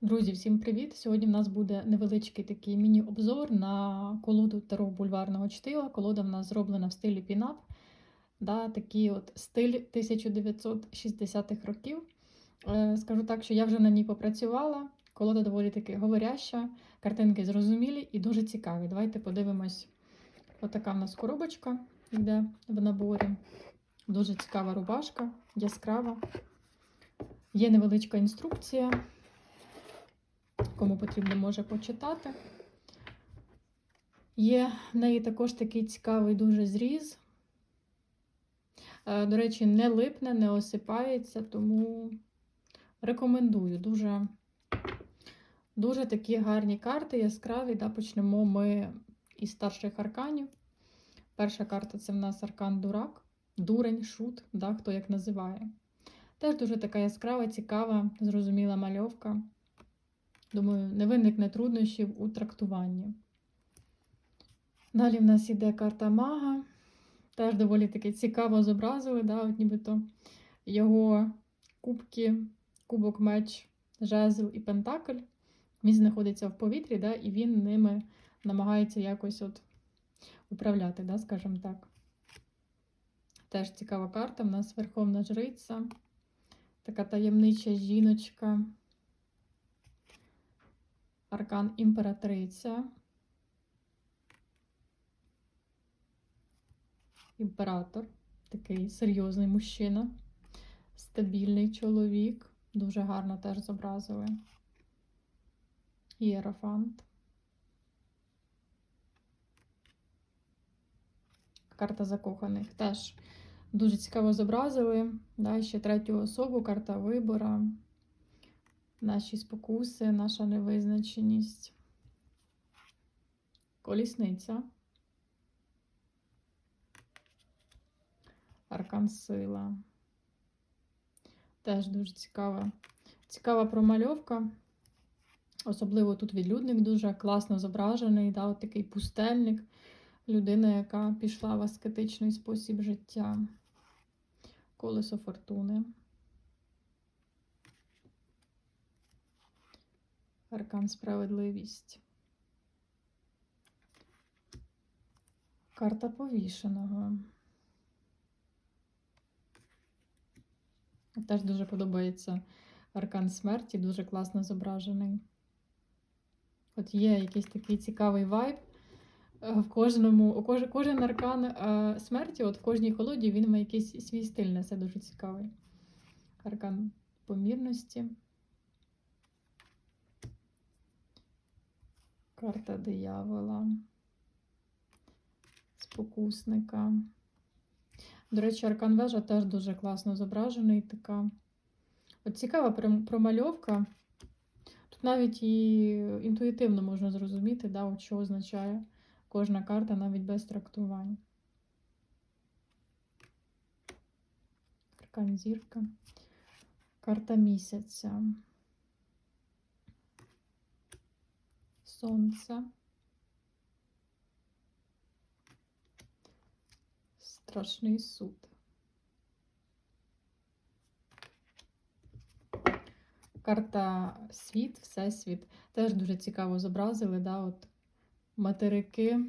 Друзі, всім привіт! Сьогодні в нас буде невеличкий такий міні-обзор на колоду Таро бульварного чтива. Колода в нас зроблена в стилі пінап. Да, такий от стиль 1960-х років. Е, скажу так, що я вже на ній попрацювала. Колода доволі таки говоряща, картинки зрозумілі і дуже цікаві. Давайте подивимось. Отака в нас коробочка йде в наборі. Дуже цікава рубашка, яскрава. Є невеличка інструкція. Кому потрібно, може почитати. Є в неї також такий цікавий дуже зріз. Е, До речі, не липне, не осипається, тому рекомендую. Дуже дуже такі гарні карти, яскраві. Да? Почнемо ми із старших арканів. Перша карта це в нас аркан Дурак, дурень, шут, да? хто як називає. Теж дуже така яскрава, цікава, зрозуміла мальовка. Думаю, не виникне труднощів у трактуванні. Далі в нас іде карта мага. Теж доволі таки цікаво зобразили, да, от нібито його кубки, кубок меч, жезл і пентакль. Він знаходиться в повітрі, да, і він ними намагається якось от управляти, да, скажімо так. Теж цікава карта. В нас Верховна Жриця, така таємнича жіночка. Аркан імператриця. Імператор, такий серйозний мужчина, стабільний чоловік. Дуже гарно теж зобразили. Ієрофант. Карта закоханих теж дуже цікаво зобразили. Да, ще третю особу, карта вибора наші спокуси, наша невизначеність. Колісниця. Аркан сила. Теж дуже цікава. Цікава промальовка. Особливо тут відлюдник дуже класно зображений, да, от такий пустельник, людина, яка пішла в аскетичний спосіб життя. Колесо фортуни. Аркан справедливість. Карта повішеного. Теж дуже подобається аркан смерті, дуже класно зображений. От є якийсь такий цікавий вайб. е, В кожному, у кож, кожен аркан е, смерті, от в кожній колоді він має якийсь свій стиль несе дуже цікавий. Аркан помірності. Карта диявола, спокусника. До речі, аркан вежа теж дуже класно зображений. Така. От цікава промальовка. Тут навіть і інтуїтивно можна зрозуміти, да, от що означає кожна карта навіть без трактувань. Аркан зірка. Карта місяця. Сонце. Страшний суд. Карта світ, всесвіт. Теж дуже цікаво зобразили. Да? От Материки.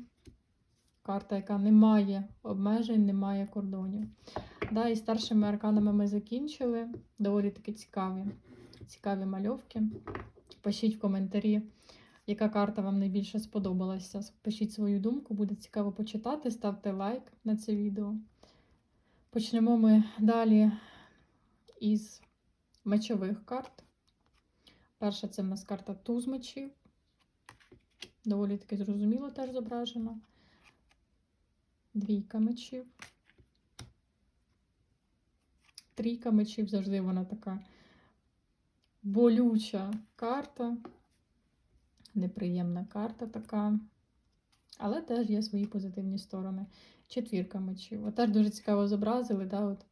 Карта, яка не має обмежень, не має кордонів. Да, І старшими арканами ми закінчили. Доволі таки цікаві, цікаві мальовки. Пишіть в коментарі. Яка карта вам найбільше сподобалася? Пишіть свою думку, буде цікаво почитати. Ставте лайк на це відео. Почнемо ми далі із мечових карт. Перша це в нас карта туз мечів. Доволі таки зрозуміло теж зображено. Двійка мечів. Трійка мечів завжди вона така болюча карта неприємна карта така. Але теж є свої позитивні сторони. Четвірка мечів. От теж дуже цікаво зобразили. Да, от,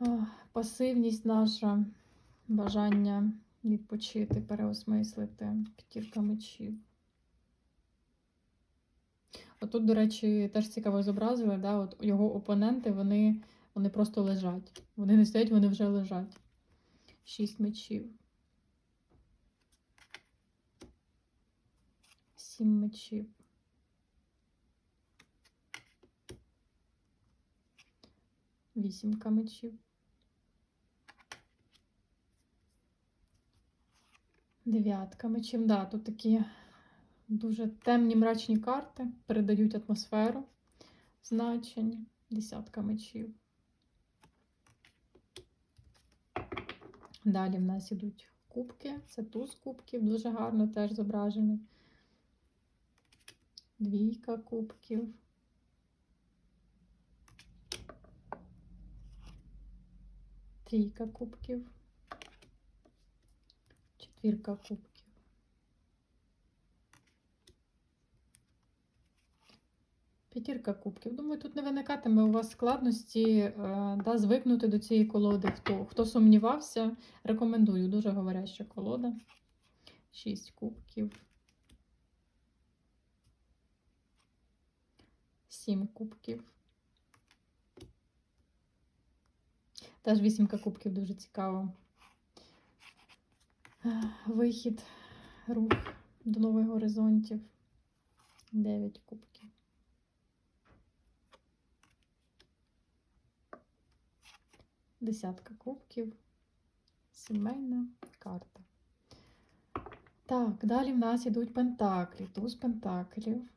о, пасивність наша, бажання відпочити, переосмислити. П'ятірка мечів. Отут, до речі, теж цікаво зобразили, да, от його опоненти, вони, вони просто лежать. Вони не стоять, вони вже лежать. Шість мечів. Сім мечів. Вісімка мечів. Дев'ятка мечів. Да, тут такі дуже темні мрачні карти передають атмосферу значень. Десятка мечів. Далі в нас ідуть кубки. Це туз кубків, дуже гарно теж зображений. Двійка кубків. Трійка кубків. Четвірка кубків. П'ятірка кубків. Думаю, тут не виникатиме у вас складності е, да, звикнути до цієї колоди. Хто, хто сумнівався, рекомендую. Дуже говоряща колода. Шість кубків. Сім кубків. Теж вісімка кубків дуже цікаво. Вихід, рух до нових горизонтів. Дев'ять кубків. Десятка кубків. Сімейна карта. Так, далі в нас ідуть пентаклі. Туз пентаклів.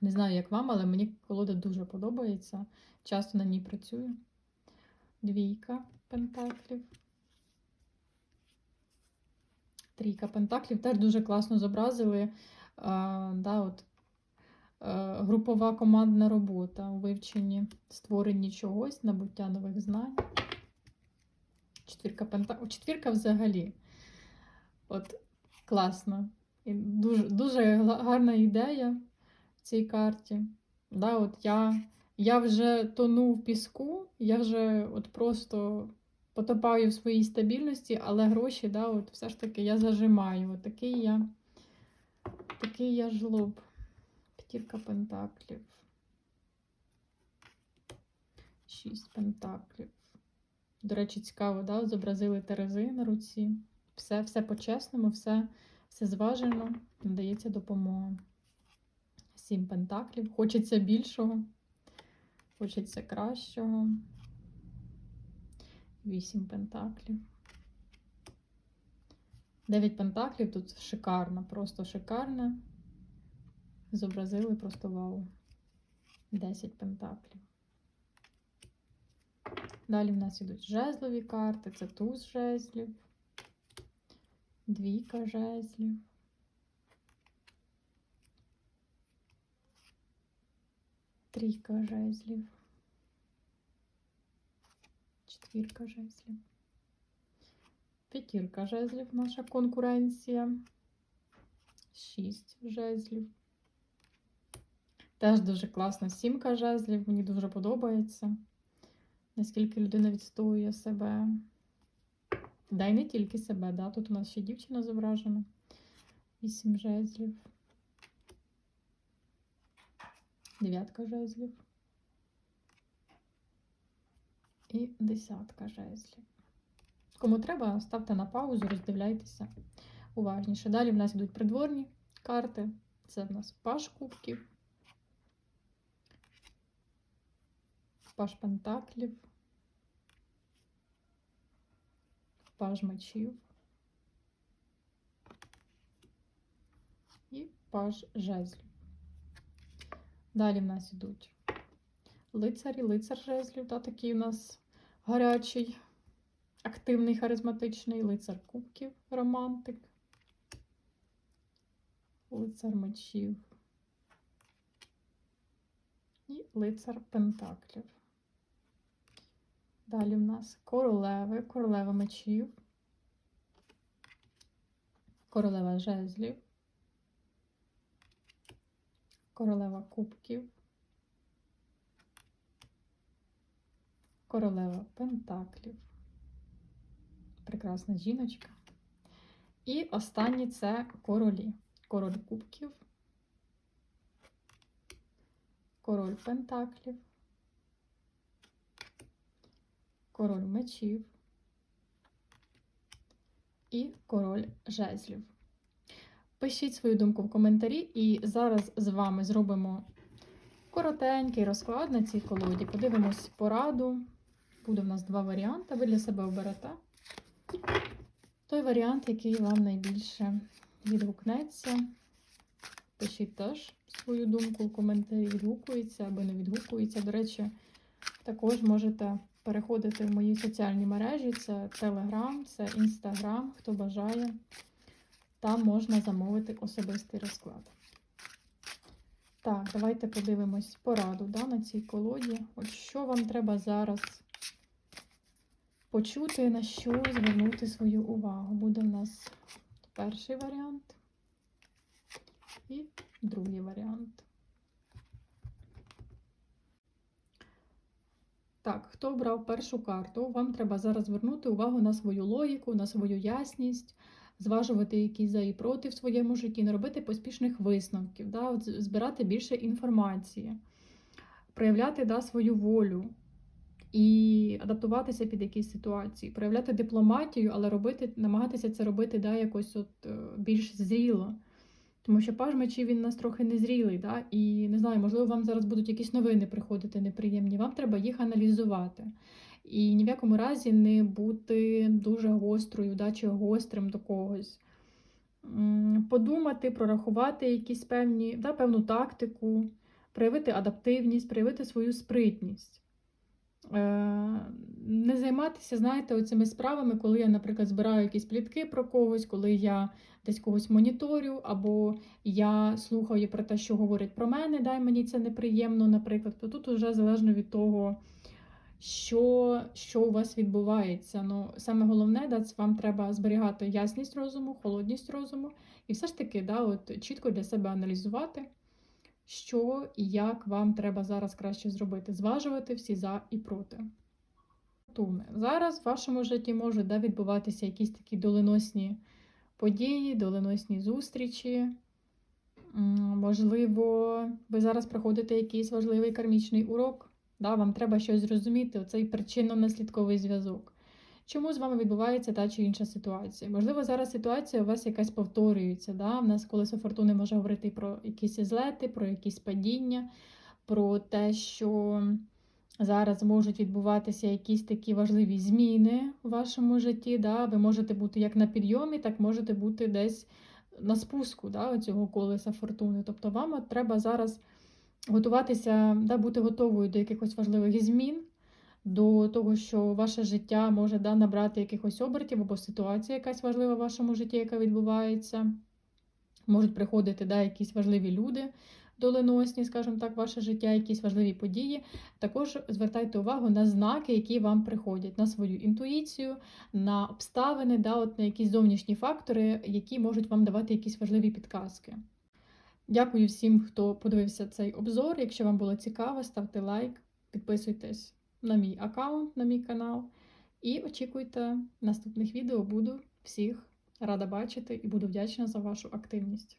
Не знаю, як вам, але мені колода дуже подобається. Часто на ній працюю. Двійка пентаклів. Трійка пентаклів. Теж дуже класно зобразили. А, да, от, е, групова командна робота у вивченні створенні чогось, набуття нових знань. Четвірка пентаклів. Четвірка взагалі. От класно. І дуже, дуже гарна ідея в цій карті. Да, от я, я вже тону в піску, я вже от просто потопаю в своїй стабільності, але гроші, да, от все ж таки я зажимаю. От такий я, такий я жлоб. П'ятірка пентаклів. Шість пентаклів. До речі, цікаво, да? зобразили терези на руці. Все, все по-чесному, все, все зважено, надається допомога. Сім пентаклів. Хочеться більшого, хочеться кращого. Вісім пентаклів. Дев'ять пентаклів тут шикарно, просто шикарно. Зобразили просто вау. 10 пентаклів. Далі в нас ідуть жезлові карти, це туз жезлів, двійка жезлів. Трійка жезлів. Четвірка жезлів. П'ятірка жезлів, наша конкуренція. Шість жезлів. Теж дуже класно. Сімка жезлів, мені дуже подобається. Наскільки людина відстоює себе. Да й не тільки себе, да? тут у нас ще дівчина зображена. Вісім жезлів. Дев'ятка жезлів. І десятка жезлів. Кому треба, ставте на паузу, роздивляйтеся уважніше. Далі в нас йдуть придворні карти. Це в нас паш кубків. Паж пентаклів, паж мечів і паж жезлів. Далі в нас йдуть лицарі, лицар жезлів, та такий у нас гарячий, активний, харизматичний лицар кубків, романтик, лицар мечів і лицар пентаклів. Далі в нас королеви, королева мечів, королева жезлів, королева кубків, королева пентаклів. Прекрасна жіночка. І останні це королі. Король кубків, король пентаклів. король мечів і король жезлів. Пишіть свою думку в коментарі, і зараз з вами зробимо коротенький розклад на цій колоді. Подивимось пораду. Буде в нас два варіанти. Ви для себе оберете. Той варіант, який вам найбільше відгукнеться. Пишіть теж свою думку в коментарі, відгукується або не відгукується. До речі, також можете переходити в мої соціальні мережі: це Telegram, це Instagram, хто бажає. Там можна замовити особистий розклад. Так, давайте подивимось пораду да, на цій колоді. От що вам треба зараз почути, на що звернути свою увагу. Буде в нас перший варіант і другий варіант. Так, хто обрав першу карту, вам треба зараз звернути увагу на свою логіку, на свою ясність, зважувати якісь за і проти в своєму житті, не робити поспішних висновків, да, збирати більше інформації, проявляти да, свою волю і адаптуватися під якісь ситуації, проявляти дипломатію, але робити, намагатися це робити да, якось от, е, більш зріло. Тому що паж мечів він нас трохи незрілий, да? і не знаю, можливо, вам зараз будуть якісь новини приходити неприємні. Вам треба їх аналізувати. І ні в якому разі не бути дуже гострою, да, чи гострим до когось. Подумати, прорахувати якісь певні, да, певну тактику, проявити адаптивність, проявити свою спритність. Е, Не займатися, знаєте, оцими справами, коли я, наприклад, збираю якісь плітки про когось, коли я десь когось моніторю, або я слухаю про те, що говорять про мене, дай мені це неприємно, наприклад, то тут вже залежно від того, що, що у вас відбувається. Ну, саме головне, да, це вам треба зберігати ясність розуму, холодність розуму, і все ж таки, да, от, чітко для себе аналізувати, що і як вам треба зараз краще зробити, зважувати всі за і проти. Зараз в вашому житті можуть да, відбуватися якісь такі доленосні події, доленосні зустрічі. Можливо, ви зараз проходите якийсь важливий кармічний урок. Да, вам треба щось зрозуміти, оцей причинно-наслідковий зв'язок. Чому з вами відбувається та чи інша ситуація? Можливо, зараз ситуація у вас якась повторюється. Да? У нас колесо фортуни може говорити про якісь злети, про якісь падіння, про те, що зараз можуть відбуватися якісь такі важливі зміни у вашому житті. Да? Ви можете бути як на підйомі, так можете бути десь на спуску да, цього колеса фортуни. Тобто вам от треба зараз готуватися, да, бути готовою до якихось важливих змін, до того, що ваше життя може да, набрати якихось обертів або ситуація якась важлива в вашому житті, яка відбувається. Можуть приходити да, якісь важливі люди доленосні, скажімо так, ваше життя, якісь важливі події. Також звертайте увагу на знаки, які вам приходять, на свою інтуїцію, на обставини, да, от на якісь зовнішні фактори, які можуть вам давати якісь важливі підказки. Дякую всім, хто подивився цей обзор. Якщо вам було цікаво, ставте лайк, підписуйтесь на мій аккаунт, на мій канал. І очікуйте наступних відео. Буду всіх рада бачити і буду вдячна за вашу активність.